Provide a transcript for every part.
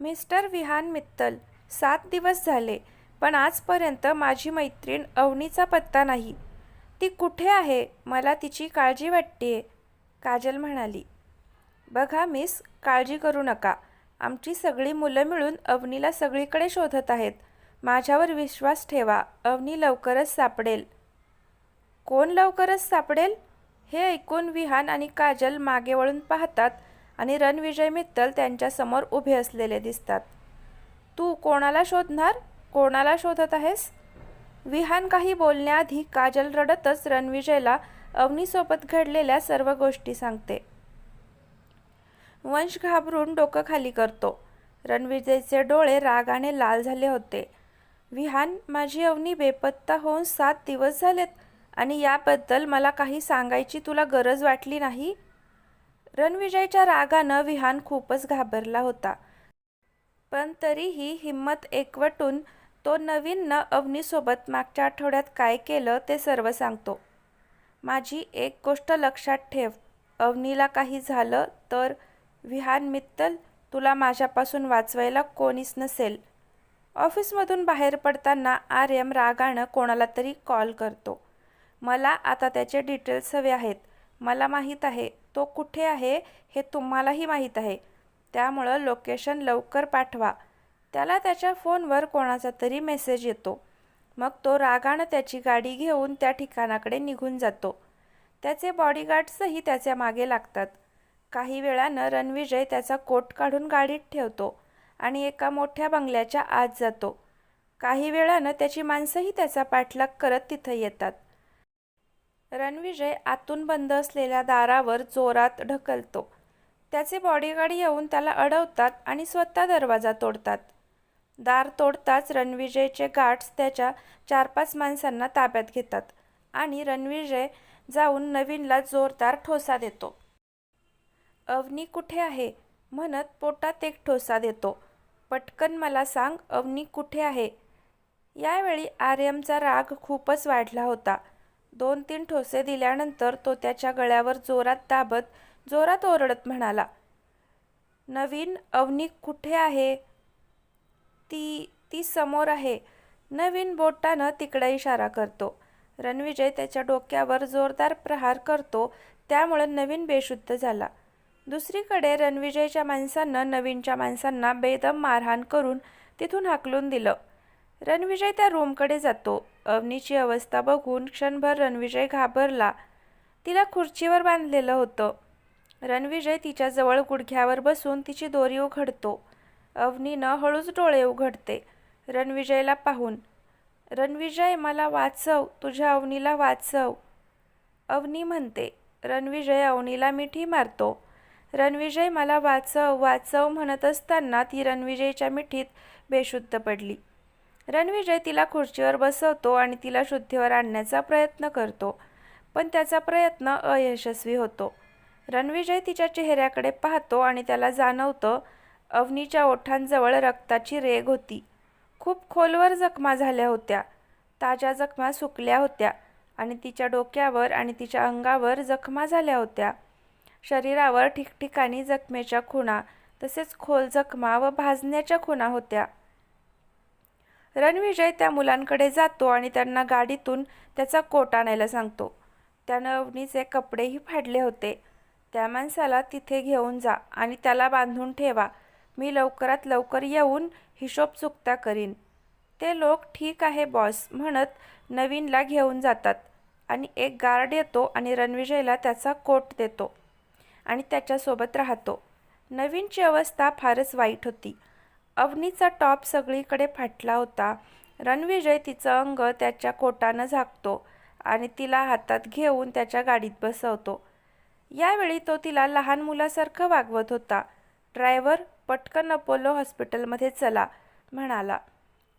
Mister Vihaan Mittal. सात दिवस झाले पण आजपर्यंत माझी मैत्रीण अवनीचा पत्ता नाही. ती कुठे आहे? मला तिची काळजी वाटते काजल म्हणाली. बघा मिस काळजी करू नका. आमची सगळी मुलं मिळून अवनीला सगळीकडे शोधत आहेत. माझ्यावर विश्वास ठेवा अवनी लवकरच सापडेल. कोण लवकरच सापडेल? हे ऐकून विहान आणि काजल मागे वळून पाहतात आणि रणविजय मित्तल त्यांच्यासमोर उभे असलेले दिसतात. तू कोणाला शोधणार? कोणाला शोधत आहेस? विहान काही बोलण्याआधी काजल रडतच रणविजयला अवनीसोबत घडलेल्या सर्व गोष्टी सांगते. वंश घाबरून डोकं खाली करतो. रणविजयचे डोळे रागाने लाल झाले होते. विहान माझी अवनी बेपत्ता होऊन सात दिवस झालेत आणि याबद्दल मला काही सांगायची तुला गरज वाटली नाही? रणविजयच्या रागानं विहान खूपच घाबरला होता. पण तरीही हिंमत एकवटून तो नवीन न अवनीसोबत मागच्या आठवड्यात काय केलं ते सर्व सांगतो. माझी एक गोष्ट लक्षात ठेव. अवनीला काही झालं तर विहान मित्तल तुला माझ्यापासून वाचवायला कोणीच नसेल. ऑफिसमधून बाहेर पडताना आर्यम रागानं कोणाला तरी कॉल करतो. मला आता त्याचे डिटेल्स हवे आहेत. मला माहीत आहे. तो कुठे आहे हे तुम्हालाही माहीत आहे. त्यामुळं लोकेशन लवकर पाठवा. त्याला त्याच्या फोनवर कोणाचा तरी मेसेज येतो. मग तो रागानं त्याची गाडी घेऊन त्या ठिकाणाकडे निघून जातो. त्याचे बॉडीगार्ड्सही त्याच्यामागे लागतात. काही वेळानं रणविजय त्याचा कोट काढून गाडीत ठेवतो आणि एका मोठ्या बंगल्याच्या आत जातो. काही वेळानं त्याची माणसंही त्याचा पाठलाग करत तिथं येतात. रणविजय आतून बंद असलेल्या दारावर जोरात ढकलतो. त्याचे बॉडीगार्ड येऊन त्याला अडवतात आणि स्वतः दरवाजा तोडतात. दार तोडताच रणविजयचे गार्ड्स त्याच्या चार पाच माणसांना ताब्यात घेतात आणि रणविजय जाऊन नवीनला जोरदार ठोसा देतो. अवनी कुठे आहे? म्हणत पोटात एक ठोसा देतो. पटकन मला सांग अवनी कुठे आहे? यावेळी आर्यमचा राग खूपच वाढला होता. दोन तीन ठोसे दिल्यानंतर तो त्याच्या गळ्यावर जोरात दाबत जोरात ओरडत म्हणाला नवीन अवनी कुठे आहे? ती ती समोर आहे. नवीन बोटानं तिकडे इशारा करतो. रणविजय त्याच्या डोक्यावर जोरदार प्रहार करतो त्यामुळे नवीन बेशुद्ध झाला. दुसरीकडे रणविजयच्या माणसानं नवीनच्या माणसांना बेदम मारहाण करून तिथून हाकलून दिलं. रणविजय त्या रूमकडे जातो. अवनीची अवस्था बघून क्षणभर रणविजय घाबरला. तिला खुर्चीवर बांधलेलं होतं. रणविजय तिच्याजवळ गुडघ्यावर बसून तिची दोरी उघडतो. अवनीनं हळूच डोळे उघडते. रणविजयला पाहून रणविजय मला वाचव तुझ्या अवनीला वाचव. अवनी म्हणते रणविजय अवनीला मिठी मारतो. रणविजय मला वाचव वाचव म्हणत असताना ती रणविजयच्या मिठीत बेशुद्ध पडली. रणविजय तिला खुर्चीवर बसवतो आणि तिला शुद्धीवर आणण्याचा प्रयत्न करतो. पण त्याचा प्रयत्न अयशस्वी होतो. रणविजय तिच्या चेहऱ्याकडे पाहतो आणि त्याला जाणवतं अवनीच्या ओठांजवळ रक्ताची रेग होती. खूप खोलवर जखमा झाल्या होत्या. ताज्या जखमा सुकल्या होत्या आणि तिच्या डोक्यावर आणि तिच्या अंगावर जखमा झाल्या होत्या. शरीरावर ठिकठिकाणी जखमेच्या खुणा तसेच खोल जखमा व भाजण्याच्या खुणा होत्या. रणविजय त्या मुलांकडे जातो आणि त्यांना गाडीतून त्याचा कोट आणायला सांगतो. त्यानं अवनीचे कपडेही फाडले होते. त्या माणसाला तिथे घेऊन जा आणि त्याला बांधून ठेवा. मी लवकरात लवकर येऊन हिशोब चुकता करीन. ते लोक ठीक आहे बॉस म्हणत नवीनला घेऊन जातात. आणि एक गार्ड येतो आणि रणविजयला त्याचा कोट देतो आणि त्याच्यासोबत राहतो. नवीनची अवस्था फारच वाईट होती. अवनीचा टॉप सगळीकडे फाटला होता. रणविजय तिचं अंग त्याच्या कोटानं झाकतो आणि तिला हातात घेऊन त्याच्या गाडीत बसवतो. यावेळी तो तिला लहान मुलासारखं वागवत होता. ड्रायव्हर पटकन अपोलो हॉस्पिटलमध्ये चला म्हणाला.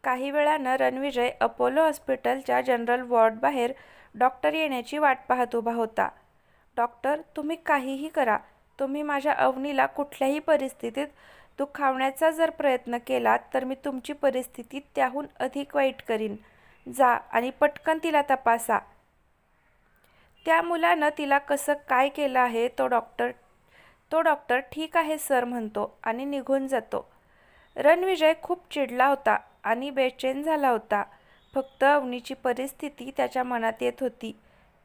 काही वेळानं रणविजय अपोलो हॉस्पिटलच्या जनरल वॉर्डबाहेर डॉक्टर येण्याची वाट पाहत उभा होता. डॉक्टर तुम्ही काहीही करा. तुम्ही माझ्या अवनीला कुठल्याही परिस्थितीत दुखावण्याचा जर प्रयत्न केला तर मी तुमची परिस्थिती त्याहून अधिक वाईट करीन. जा आणि पटकन तिला तपासा. त्या मुलानं तिला कसं काय केलं आहे तो डॉक्टर तो डॉक्टर ठीक आहे सर म्हणतो आणि निघून जातो. रणविजय खूप चिडला होता आणि बेचैन झाला होता. फक्त अवनीची परिस्थिती त्याच्या मनात येत होती.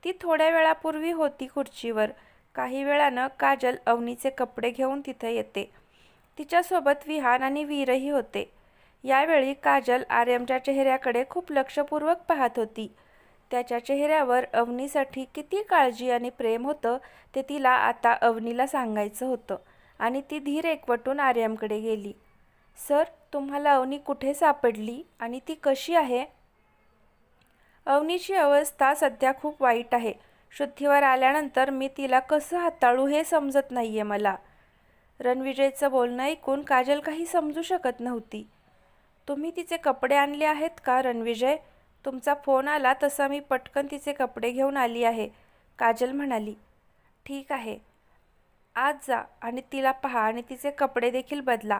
ती थोड्या वेळापूर्वी होती खुर्चीवर. काही वेळानं काजल अवनीचे कपडे घेऊन तिथं येते. तिच्यासोबत विहान आणि वीरही होते. यावेळी काजल आर्यमच्या चेहऱ्याकडे खूप लक्षपूर्वक पाहत होती. त्याच्या चेहऱ्यावर अवनीसाठी किती काळजी आणि प्रेम होतं ते तिला आता अवनीला सांगायचं होतं आणि ती धीर एकवटून आर्यमकडे गेली. सर तुम्हाला अवनी कुठे सापडली आणि ती कशी आहे? अवनीची अवस्था सध्या खूप वाईट आहे. शुद्धीवर आल्यानंतर मी तिला कसं हाताळू हे समजत नाही आहे मला. रणविजयचं बोलणं ऐकून काजल काही समजू शकत नव्हती. तुम्ही तिचे कपडे आणले आहेत का रणविजय? तुमचा फोन आला तसा मी पटकन तिचे कपडे घेऊन आली आहे काजल म्हणाली. ठीक आहे. आज जा आणि तिला पहा आणि तिचे कपडे देखील बदला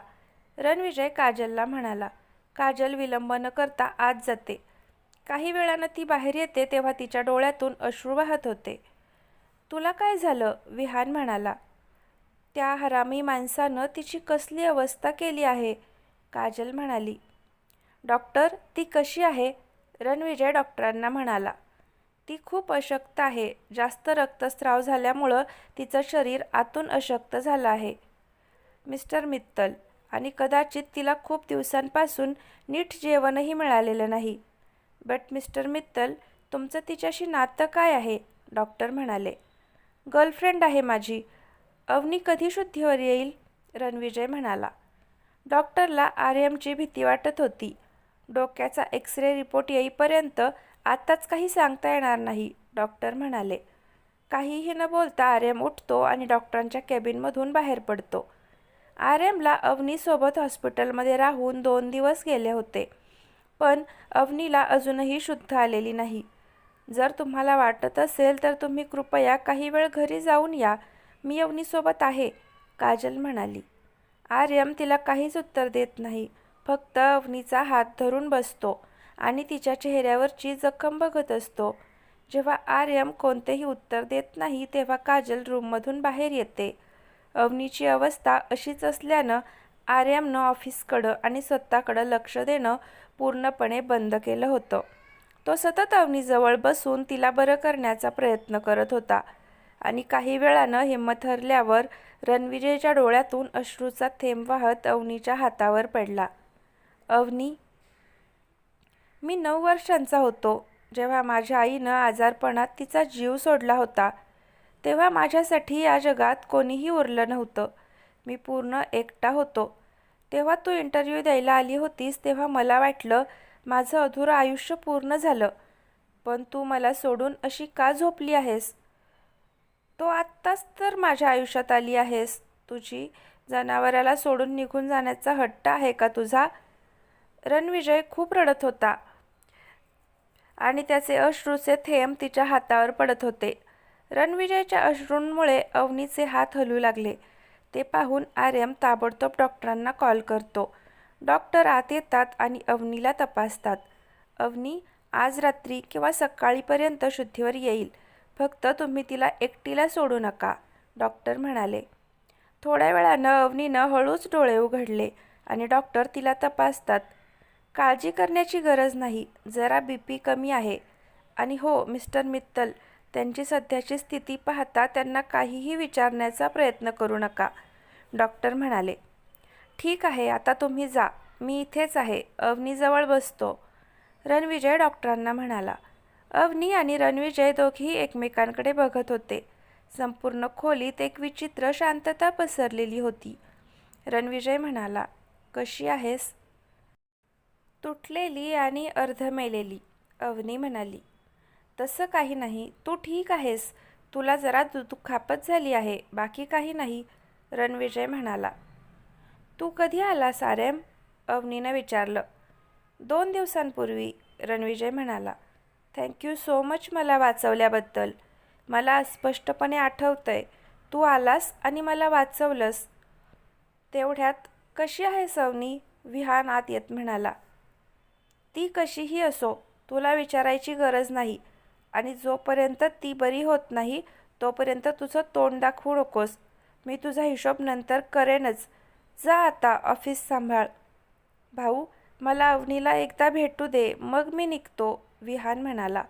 रणविजय काजलला म्हणाला. काजल विलंब न करता आज जाते. काही वेळानं ती बाहेर येते तेव्हा तिच्या डोळ्यातून अश्रू वाहत होते. तुला काय झालं? विहान म्हणाला. त्या हरामी माणसानं तिची कसली अवस्था केली आहे? काजल म्हणाली. डॉक्टर ती कशी आहे? रणविजय डॉक्टरांना म्हणाला. ती खूप अशक्त आहे. जास्त रक्तस्राव झाल्यामुळं तिचं शरीर आतून अशक्त झालं आहे. मिस्टर मित्तल आणि कदाचित तिला खूप दिवसांपासून नीट जेवणही मिळालेलं नाही. बट मिस्टर मित्तल तुमचं तिच्याशी नातं काय आहे? डॉक्टर म्हणाले. गर्लफ्रेंड आहे माझी. अवनी कधी शुद्धीवर येईल? रणविजय म्हणाला. डॉक्टरला आर्यमची भीती वाटत होती. डोक्याचा एक्स रे रिपोर्ट येईपर्यंत आत्ताच काही सांगता येणार नाही डॉक्टर म्हणाले. काहीही न बोलता आर्यम उठतो आणि डॉक्टरांच्या केबिनमधून बाहेर पडतो. आर्यमला अवनीसोबत हॉस्पिटलमध्ये राहून दोन दिवस गेले होते. पण अवनीला अजूनही शुद्ध आलेली नाही. जर तुम्हाला वाटत असेल तर तुम्ही कृपया काही वेळ घरी जाऊन या. मी अवनीसोबत आहे काजल म्हणाली. आर्यम तिला काहीच उत्तर देत नाही. फक्त अवनीचा हात धरून बसतो आणि तिच्या चेहऱ्यावरची जखम बघत असतो. जेव्हा आर्यम कोणतेही उत्तर देत नाही तेव्हा काजल रूममधून बाहेर येते. अवनीची अवस्था अशीच असल्यानं आर्यमनं ऑफिसकडं आणि स्वतःकडं लक्ष देणं पूर्णपणे बंद केलं होतं. तो सतत अवनीजवळ बसून तिला बरं करण्याचा प्रयत्न करत होता. आणि काही वेळानं हिंमत हरल्यावर रणविजयच्या डोळ्यातून अश्रूचा थेंब वाहत अवनीच्या हातावर पडला. अवनी मी नऊ वर्षांचा होतो. जेव्हा माझ्या आईनं आजारपणात तिचा जीव सोडला होता तेव्हा माझ्यासाठी या जगात कोणीही उरलं नव्हतं. मी पूर्ण एकटा होतो. तेव्हा तू इंटरव्ह्यू द्यायला आली होतीस तेव्हा मला वाटलं माझं अधुरं आयुष्य पूर्ण झालं. पण तू मला सोडून अशी का झोपली आहेस? तो आत्ताच तर माझ्या आयुष्यात आली आहेस. तुझी जनावराला सोडून निघून जाण्याचा हट्ट आहे का तुझा? रणविजय खूप रडत होता आणि त्याचे अश्रूचे थेंब तिच्या हातावर पडत होते. रणविजयच्या अश्रूंमुळे अवनीचे हात हलू लागले. ते पाहून आर्यम ताबडतोब डॉक्टरांना कॉल करतो. डॉक्टर आत येतात आणि अवनीला तपासतात. अवनी आज रात्री किंवा सकाळीपर्यंत शुद्धीवर येईल. फक्त तुम्ही तिला एकटीला सोडू नका डॉक्टर म्हणाले. थोड्या वेळानं अवनीनं हळूच डोळे उघडले आणि डॉक्टर तिला तपासतात. काळजी करण्याची गरज नाही जरा बी पी कमी आहे. आणि हो मिस्टर मित्तल त्यांची सध्याची स्थिती पाहता त्यांना काहीही विचारण्याचा प्रयत्न करू नका डॉक्टर म्हणाले. ठीक आहे आता तुम्ही जा मी इथेच आहे अवनीजवळ बसतो. रणविजय डॉक्टरांना म्हणाला. अवनी आणि रणविजय दोघेही एकमेकांकडे बघत होते. संपूर्ण खोलीत एक विचित्र शांतता पसरलेली होती. रणविजय म्हणाला कशी आहेस? तुटलेली आणि अर्धमेलेली. अवनी म्हणाली तसं काही नाही. तू ठीक आहेस. तुला जरा दुखापत झाली आहे. बाकी काही नाही. रणविजय म्हणाला तू कधी आला सारेम अवनीनं विचारलं. दोन दिवसांपूर्वी. रणविजय म्हणाला थँक्यू सो मच मला वाचवल्याबद्दल. मला स्पष्टपणे आहे तू आलास आणि मला वाचवलंस. तेवढ्यात कशी आहे सवनी विहान आत येत म्हणाला. ती कशीही असो तुला विचारायची गरज नाही. आणि जोपर्यंत ती बरी होत नाही तोपर्यंत तुझं तोंड दाखवू नकोस. मी तुझा हिशोब नंतर करेनच. जा आता ऑफिस सांभाळ. भाऊ मला अवनीला एकदा भेटू दे. मग मी निघतो. विहान म्हणाला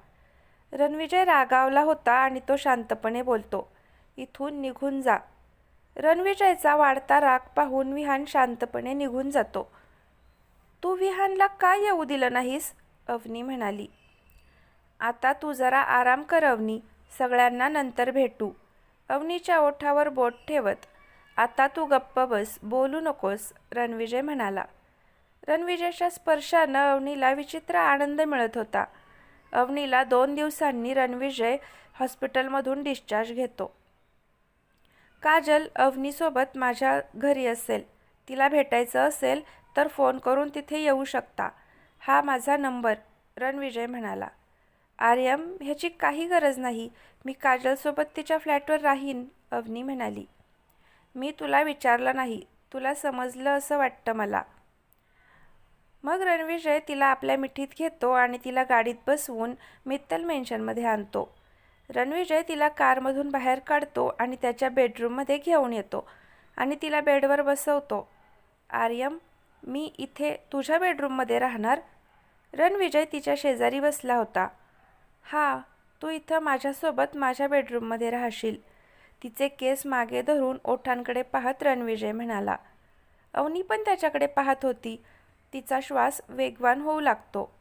रणविजय रागावला होता आणि तो शांतपणे बोलतो इथून निघून जा. रणविजयचा वाढता राग पाहून विहान शांतपणे निघून जातो. तू विहानला काय येऊ दिलं नाहीस? अवनी म्हणाली. आता तू जरा आराम कर अवनी सगळ्यांना नंतर भेटू. अवनीच्या ओठावर बोट ठेवत आता तू गप्प बस बोलू नकोस रणविजय म्हणाला. रणविजयच्या स्पर्शानं अवनीला विचित्र आनंद मिळत होता. अवनीला दोन दिवसांनी रणविजय हॉस्पिटलमधून डिस्चार्ज घेतो. काजल अवनीसोबत माझ्या घरी असेल. तिला भेटायचं असेल तर फोन करून तिथे येऊ शकता. हा माझा नंबर रणविजय म्हणाला. आर्यम ह्याची काही गरज नाही. मी काजलसोबत तिच्या फ्लॅटवर राहीन अवनी म्हणाली. मी तुला विचारलं नाही. तुला समजलं असं वाटतं मला. मग रणविजय तिला आपल्या मिठीत घेतो आणि तिला गाडीत बसवून मित्तल मेन्शनमध्ये आणतो. रणविजय तिला कारमधून बाहेर काढतो आणि त्याच्या बेडरूममध्ये घेऊन येतो आणि तिला बेडवर बसवतो. आर्यम मी इथे तुझ्या बेडरूममध्ये राहणार? रणविजय तिच्या शेजारी बसला होता. हा तू इथं माझ्यासोबत माझ्या बेडरूममध्ये राहशील. तिचे केस मागे धरून ओठांकडे पाहत रणविजय म्हणाला. अवनी पण त्याच्याकडे पाहत होती. तिचा श्वास वेगवान होऊ लागतो.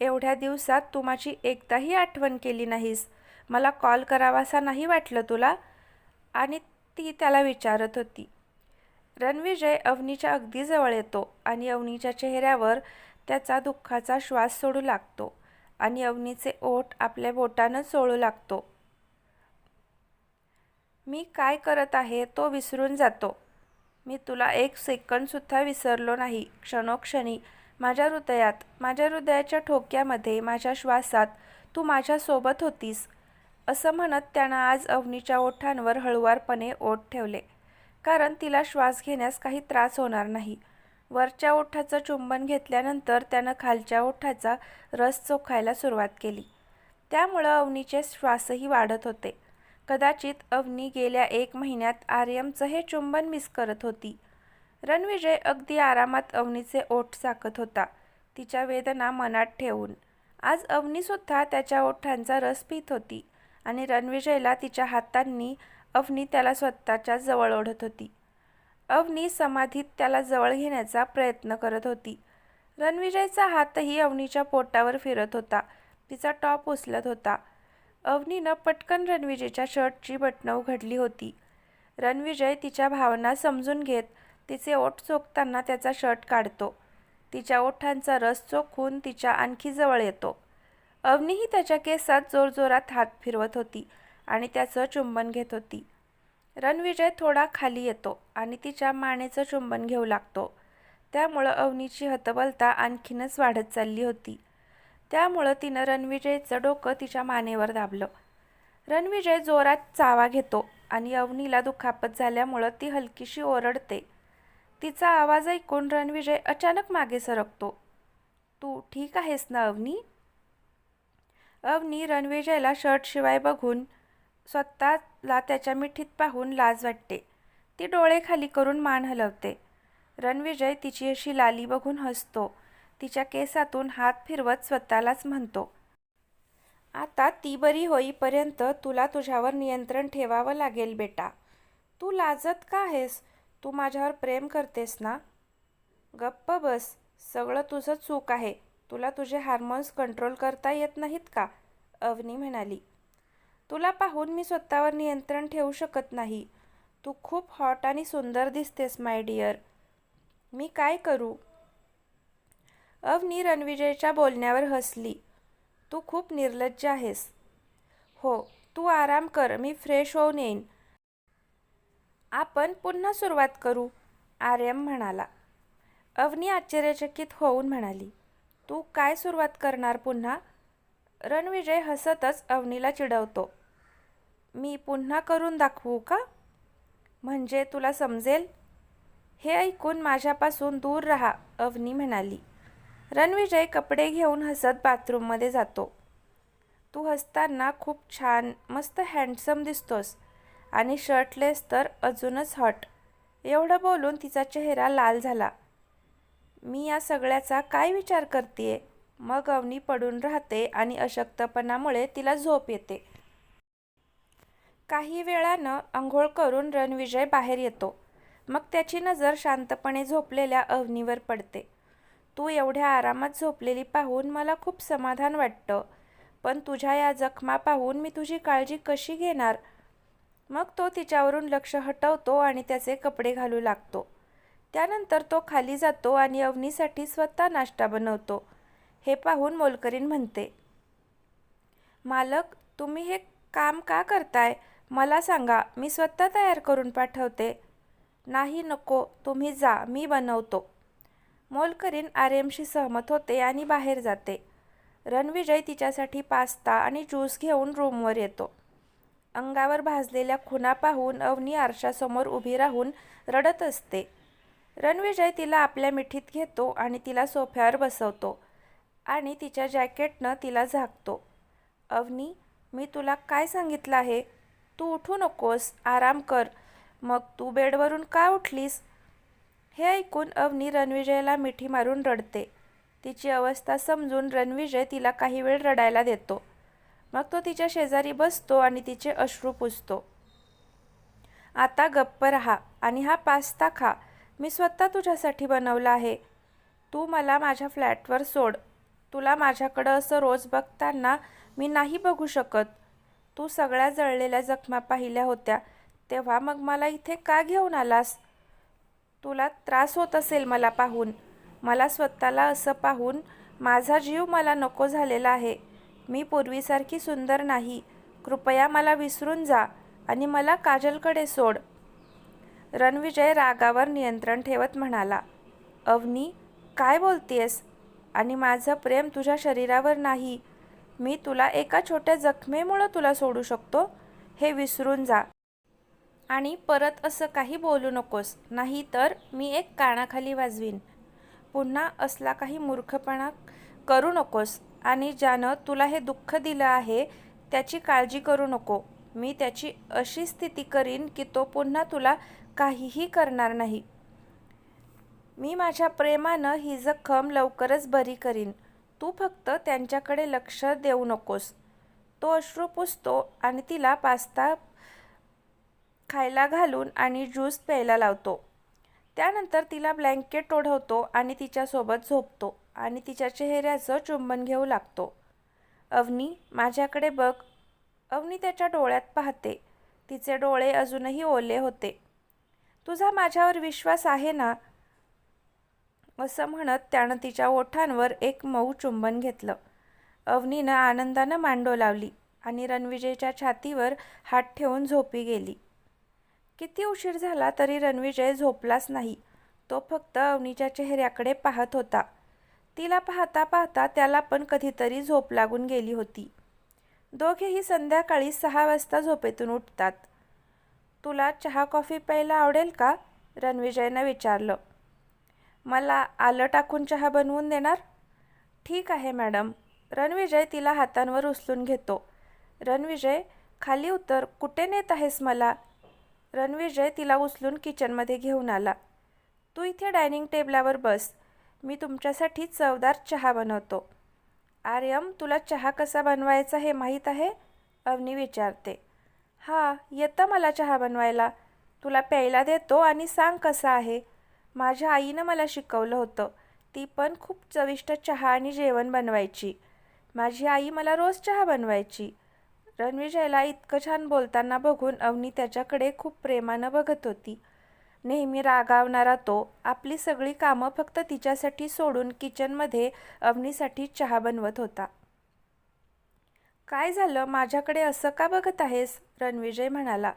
एवढ्या दिवसात तू माझी एकदाही आठवण केली नाहीस. मला कॉल करावासा नाही वाटलं तुला? आणि ती त्याला विचारत होती. रणविजय अवनीच्या अगदी जवळ येतो आणि अवनीच्या चेहऱ्यावर त्याचा दुःखाचा श्वास सोडू लागतो आणि अवनीचे ओठ आपल्या बोटानं चोळू लागतो. मी काय करत आहे तो विसरून जातो. मी तुला एक सेकंडसुद्धा विसरलो नाही. क्षणोक्षणी माझ्या हृदयात माझ्या हृदयाच्या ठोक्यामध्ये माझ्या श्वासात तू माझ्यासोबत होतीस असं म्हणत त्यानं आज अवनीच्या ओठांवर हळुवारपणे ओठ ठेवले. कारण तिला श्वास घेण्यास काही त्रास होणार नाही. वरच्या ओठाचं चुंबन घेतल्यानंतर त्यानं खालच्या ओठाचा रस चोखायला सुरुवात केली. त्यामुळं अवनीचे श्वासही वाढत होते. कदाचित अवनी गेल्या एक महिन्यात आर्यमचं हे चुंबन मिस करत होती. रणविजय अगदी आरामात अवनीचे ओठ चाकत होता. तिच्या वेदना मनात ठेवून. आज अवनीसुद्धा त्याच्या ओठांचा रस पित होती आणि रणविजयला तिच्या हातांनी अवनी त्याला स्वतःच्या जवळ ओढत होती. अवनी समाधीत त्याला जवळ घेण्याचा प्रयत्न करत होती. रणविजयचा हातही अवनीच्या पोटावर फिरत होता. तिचा टॉप उचलत होता. अवनीनं पटकन रणविजयच्या शर्टची बटणं उघडली होती. रणविजय तिच्या भावना समजून घेत तिचे ओठ चोखताना त्याचा शर्ट काढतो. तिच्या ओठांचा रस चोखून तिच्या आणखी जवळ येतो. अवनीही त्याच्या केसात जोरजोरात हात फिरवत होती आणि त्याचं चुंबन घेत होती. रणविजय थोडा खाली येतो आणि तिच्या मानेचं चुंबन घेऊ लागतो. त्यामुळं अवनीची हतबलता आणखीनच वाढत चालली होती. त्यामुळं तिनं रणविजयचं डोकं तिच्या मानेवर दाबलं. रणविजय जोरात चावा घेतो आणि अवनीला दुखापत झाल्यामुळं ती हलकीशी ओरडते. तिचा आवाज ऐकून रणविजय अचानक मागे सरकतो. तू ठीक आहेस ना अवनी? अवनी रणविजयला शर्टशिवाय बघून स्वतःला त्याच्या मिठीत पाहून लाज वाटते. ती डोळे खाली करून मान हलवते. रणविजय तिची अशी लाली बघून हसतो. तिच्या केसातून हात फिरवत स्वतःलाच म्हणतो आता ती बरी होईपर्यंत तुला तुझ्यावर नियंत्रण ठेवावं लागेल बेटा. तू लाजत का आहेस? तू माझ्यावर प्रेम करतेस ना? गप्प बस. सगळं तुझं चूक आहे. तुला तुझे हार्मोन्स कंट्रोल करता येत नाहीत का? अवनी म्हणाली. तुला पाहून मी स्वतःवर नियंत्रण ठेवू शकत नाही. तू खूप हॉट आणि सुंदर दिसतेस माय डिअर. मी काय करू? अवनी रणविजयच्या बोलण्यावर हसली. तू खूप निर्लज्ज आहेस. हो तू आराम कर मी फ्रेश होऊन येईन. आपण पुन्हा सुरुवात करू आर्यम म्हणाला. अवनी आश्चर्यचकित होऊन म्हणाली. तू काय सुरुवात करणार पुन्हा? रणविजय हसतच अवनीला चिडवतो. मी पुन्हा करून दाखवू का? म्हणजे तुला समजेल? हे ऐकून माझ्यापासून दूर राहा अवनी म्हणाली. रणविजय कपडे घेऊन हसत बाथरूममध्ये जातो. तू हसताना खूप छान मस्त हँडसम दिसतोस आणि शर्टलेस तर अजूनच हॉट. एवढं बोलून तिचा चेहरा लाल झाला. मी या सगळ्याचा काय विचार करते मग अवनी पडून राहते आणि अशक्तपणामुळे तिला झोप येते. काही वेळानं आंघोळ करून रणविजय बाहेर येतो. मग त्याची नजर शांतपणे झोपलेल्या अवनीवर पडते. तू एवढ्या आरामात झोपलेली पाहून मला खूप समाधान वाटतं. पण तुझ्या या जखमा पाहून मी तुझी काळजी कशी घेणार? मग तो तिच्यावरून लक्ष हटवतो आणि त्याचे कपडे घालू लागतो. त्यानंतर तो खाली जातो आणि अवनीसाठी स्वतः नाश्ता बनवतो. हे पाहून मोलकरीन म्हणते मालक तुम्ही हे काम का करताय? मला सांगा मी स्वतः तयार करून पाठवते. नाही नको तुम्ही जा मी बनवतो. मोलकरीन आर्यमशी सहमत होते आणि बाहेर जाते. रणविजय तिच्यासाठी पास्ता आणि ज्यूस घेऊन रूमवर येतो. अंगावर भाजलेल्या खुणा पाहून अवनी आरशासमोर उभी राहून रडत असते. रणविजय तिला आपल्या मिठीत घेतो आणि तिला सोफ्यावर बसवतो आणि तिच्या जॅकेटनं तिला झाकतो. अवनी मी तुला काय सांगितलं आहे? तू उठू नकोस आराम कर. मग तू बेडवरून का उठलीस? हे ऐकून अवनी रणविजयला मिठी मारून रडते. तिची अवस्था समजून रणविजय तिला काही वेळ रडायला देतो. मग तो तिच्या शेजारी बसतो आणि तिचे अश्रू पुसतो. आता गप्प राहा आणि हा पास्ता खा. मी स्वतः तुझ्यासाठी बनवला आहे. तू मला माझ्या फ्लॅटवर सोड. तुला माझ्याकडं असं रोज बघताना मी नाही बघू शकत. तू सगळ्या जळलेल्या जखमा पाहिल्या होत्या. तेव्हा मग मला इथे का घेऊन आलास? तुला त्रास होत असेल मला पाहून. मला स्वतःला असं पाहून माझा जीव मला नको झालेला आहे. मी पूर्वीसारखी सुंदर नाही. कृपया मला विसरून जा आणि मला काजलकडे सोड. रणविजय रागावर नियंत्रण ठेवत म्हणाला अवनी काय बोलतेस? आणि माझं प्रेम तुझ्या शरीरावर नाही. मी तुला एका छोट्या जखमेमुळं तुला सोडू शकतो? हे विसरून जा. आणि परत असं काही बोलू नकोस नाही तर मी एक कानाखाली वाजवीन. पुन्हा असला काही मूर्खपणा करू नकोस आणि ज्यानं तुला हे दुःख दिलं आहे त्याची काळजी करू नको. मी त्याची अशी स्थिती करीन की तो पुन्हा तुला काहीही करणार नाही. मी माझ्या प्रेमानं ही जखम लवकरच बरी करीन. तू फक्त त्यांच्याकडे लक्ष देऊ नकोस. तो अश्रू पुसतो आणि तिला पास्ता खायला घालून आणि ज्यूस प्यायला लावतो. त्यानंतर तिला ब्लँकेट ओढवतो आणि तिच्यासोबत झोपतो आणि तिच्या चेहऱ्याचं चुंबन घेऊ लागतो. अवनी माझ्याकडे बघ. अवनी त्याच्या डोळ्यात पाहते. तिचे डोळे अजूनही ओले होते. तुझा माझ्यावर विश्वास आहे ना? असं म्हणत त्यानं तिच्या ओठांवर एक मऊ चुंबन घेतलं. अवनीनं आनंदानं मांडो लावली आणि रणविजयच्या छातीवर हात ठेवून झोपी गेली. किती उशीर झाला तरी रणविजय झोपलाच नाही. तो फक्त अवनीच्या चेहऱ्याकडे पाहत होता. तिला पाहता पाहता त्याला पण कधीतरी झोप लागून गेली होती. दोघेही संध्याकाळी सहा वाजता झोपेतून उठतात. तुला चहा कॉफी प्यायला आवडेल का? रणविजयनं विचारलं. मला आलं टाकून चहा बनवून देणार? ठीक आहे मॅडम. रणविजय तिला हातांवर उचलून घेतो. रणविजय खाली उतर. कुठे नेत आहेस मला? रणविजय तिला उचलून किचनमध्ये घेऊन आला. तू इथे डायनिंग टेबलावर बस. मी तुमच्यासाठी चवदार चहा बनवतो. आर्यम तुला चहा कसा बनवायचा हे माहीत आहे? अवनी विचारते. हां येतं मला चहा बनवायला. तुला प्यायला देतो आणि सांग कसा आहे. माझ्या आईनं मला शिकवलं होतं. ती पण खूप चविष्ट चहा आणि जेवण बनवायची. माझी आई मला रोज चहा बनवायची. रणविजयला इतकं छान बोलताना बघून अवनी त्याच्याकडे खूप प्रेमानं बघत होती. नेहमी रागावणारा तो आपली सगळी कामं फक्त तिच्यासाठी सोडून किचनमध्ये अवनीसाठी चहा बनवत होता. काय झालं? माझ्याकडे असं का बघत आहेस? रणविजय म्हणाला.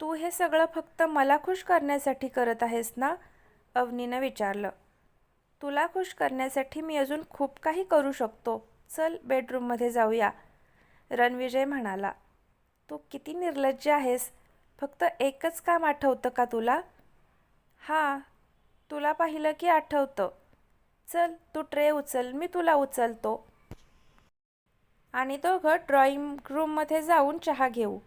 तू हे सगळं फक्त मला खुश करण्यासाठी करत आहेस ना? अवनीनं विचारलं. तुला खुश करण्यासाठी मी अजून खूप काही करू शकतो. चल बेडरूममध्ये जाऊया. रणविजय म्हणाला तू किती निर्लज्ज आहेस. फक्त एकच काम आठवतं का तुला? हां तुला पाहिलं की आठवतं. चल तू ट्रे उचल मी तुला उचलतो. आणि दोघं ड्रॉइंग रूममध्ये जाऊन चहा घेऊ.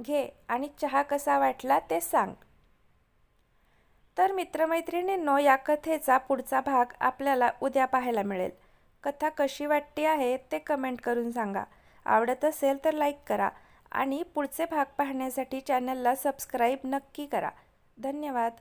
घे आणि चहा कसा वाटला ते सांग. तर मित्रमैत्रिणींनो या कथेचा पुढचा भाग आपल्याला उद्या पाहायला मिळेल. कथा कशी वाटते आहे ते कमेंट करून सांगा. आवडत असेल तर लाईक करा आणि पुढचे भाग पाहण्यासाठी चॅनलला सबस्क्राईब नक्की करा. धन्यवाद.